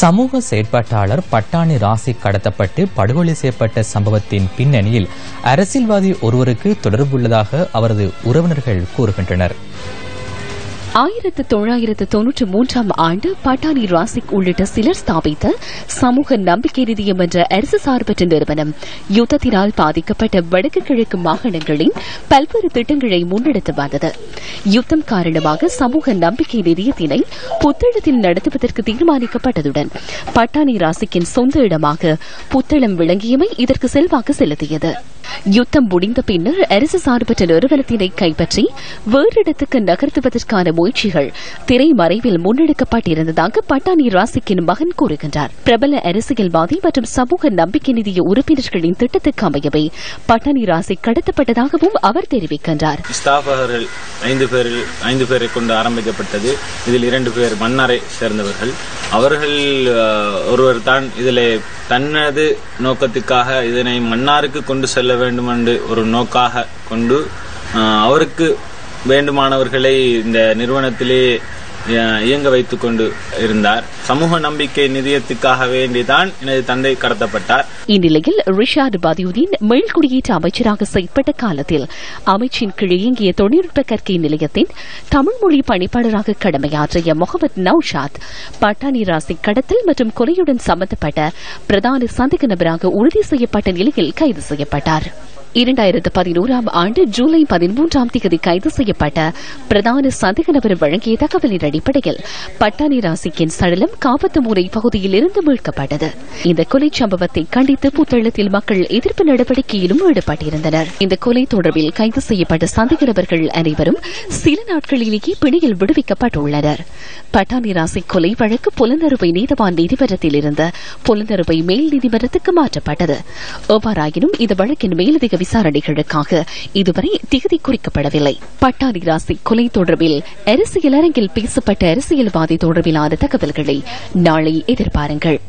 சமூக செயற்பாட்டாளர் பட்டாணி ராசி கடத்தப்பட்டு படுகொலை செய்யப்பட்ட சம்பவத்தின் பின்னணியில் அரசியல்வாதி ஒருவருக்கு தொடர்புள்ளதாக அவரது உறவினர்கள் கூறுகின்றனர். ஆயிரத்து தொள்ளாயிரத்து தொன்னூற்றி மூன்றாம் ஆண்டு பட்டாணி ராசிக் உள்ளிட்ட சிலர் ஸ்தாபித்த சமூக நம்பிக்கை நிதியம் என்ற அரசு சார்பற்ற நிறுவனம். யுத்தத்தினால் பாதிக்கப்பட்ட வடக்கு கிழக்கு மாகாணங்களின் பல்வேறு திட்டங்களை முன்னெடுத்து வந்தது. யுத்தம் காரணமாக சமூக நம்பிக்கை நிதியத்தினை புத்தளத்தில் நடத்துவதற்கு தீர்மானிக்கப்பட்டதுடன் பட்டாணி ராசிக்கின் சொந்த இடமாக புத்தளம் விளங்கியமை இதற்கு செல்வாக்கு செலுத்தியது. யுத்தம் முடிந்த பின்னர் அரசு சார்பற்ற நிறுவனத்தினை கைப்பற்றி வேறு இடத்துக்கு நகர்த்துவதற்கான முயற்சிகள் திரைமறைவில் முன்னெடுக்கப்பட்டிருந்ததாக பட்டாணி ராசிக்கின் மகன் கூறுகின்றார். பிரபல அரசியல்வாதி மற்றும் சமூக நம்பிக்கை நிதிய உறுப்பினர்களின் திட்டத்துக்கு அமையவே பட்டாணி ராசி கடத்தப்பட்டதாகவும் அவர் தெரிவிக்கின்றார். ஐந்து பேர் ஐந்து பேரை கொண்டு ஆரம்பிக்கப்பட்டது. இதில் இரண்டு பேர் மன்னாரை சேர்ந்தவர்கள். அவர்கள் ஒருவர் தான் இதில் தன்னது நோக்கத்துக்காக இதனை மன்னாருக்கு கொண்டு செல்ல வேண்டும் என்று ஒரு நோக்காக கொண்டு அவருக்கு வேண்டுமானவர்களை இந்த நிறுவனத்திலே இயங்க வைத்துக் கொண்டு இருந்தார். சமூக நம்பிக்கை நிதியத்துக்காக வேண்டிதான் எனது தந்தை கடத்தப்பட்டார். இந்நிலையில் ரிஷாட் பதியுதீன் மீள்குடியேற்ற அமைச்சராக செயற்பட்ட காலத்தில் அமைச்சின் கீழ் இயங்கிய தொழில்நுட்ப கற்கை நிலையத்தின் தமிழ் மொழி பணிப்பாளராக கடமையாற்றிய முகமது நௌஷாத் பட்டாணி ராசி கடத்தல் மற்றும் கொலையுடன் சம்பந்தப்பட்ட பிரதான சந்தேக நபராக உறுதி செய்யப்பட்ட நிலையில் கைது செய்யப்பட்டார். இரண்டாயிரத்து பதினோராம் ஆண்டு ஜூலை பதிமூன்றாம் தேதி கைது செய்யப்பட்ட பிரதான சந்தேக நபர் வழங்கிய தகவலின் அடிப்படையில் பட்டாணி ராசிக்கின் சடலம் காபத்துமுறை பகுதியில் இருந்து மீட்கப்பட்டது. இந்த கொலை சம்பவத்தை கண்டித்து புத்தளத்தில் மக்கள் எதிர்ப்பு நடவடிக்கையிலும் ஈடுபட்டிருந்தனர். இந்த கொலை தொடர்பில் கைது செய்யப்பட்ட சந்தேக நபர்கள் அனைவரும் சில நாட்களிலேயே பிணையில் விடுவிக்கப்பட்டுள்ளனர். பட்டாணி ராசி கொலை வழக்கு புலனறுவை நீதவான் நீதிமன்றத்தில் இருந்த புலனறுவை மேல் நீதிமன்றத்துக்கு மாற்றப்பட்டது. எவ்வாறாயினும் இந்த வழக்கின் மேலதிக விசாரணைகளுக்காக இதுவரை திகதி குறிக்கப்படவில்லை. பட்டாதி ராசி கொலை தொடர்பில் அரசியல் அரங்கில் பேசப்பட்ட அரசியல்வாதி தொடர்பிலான தகவல்களை நாளை எதிர்பாருங்கள்.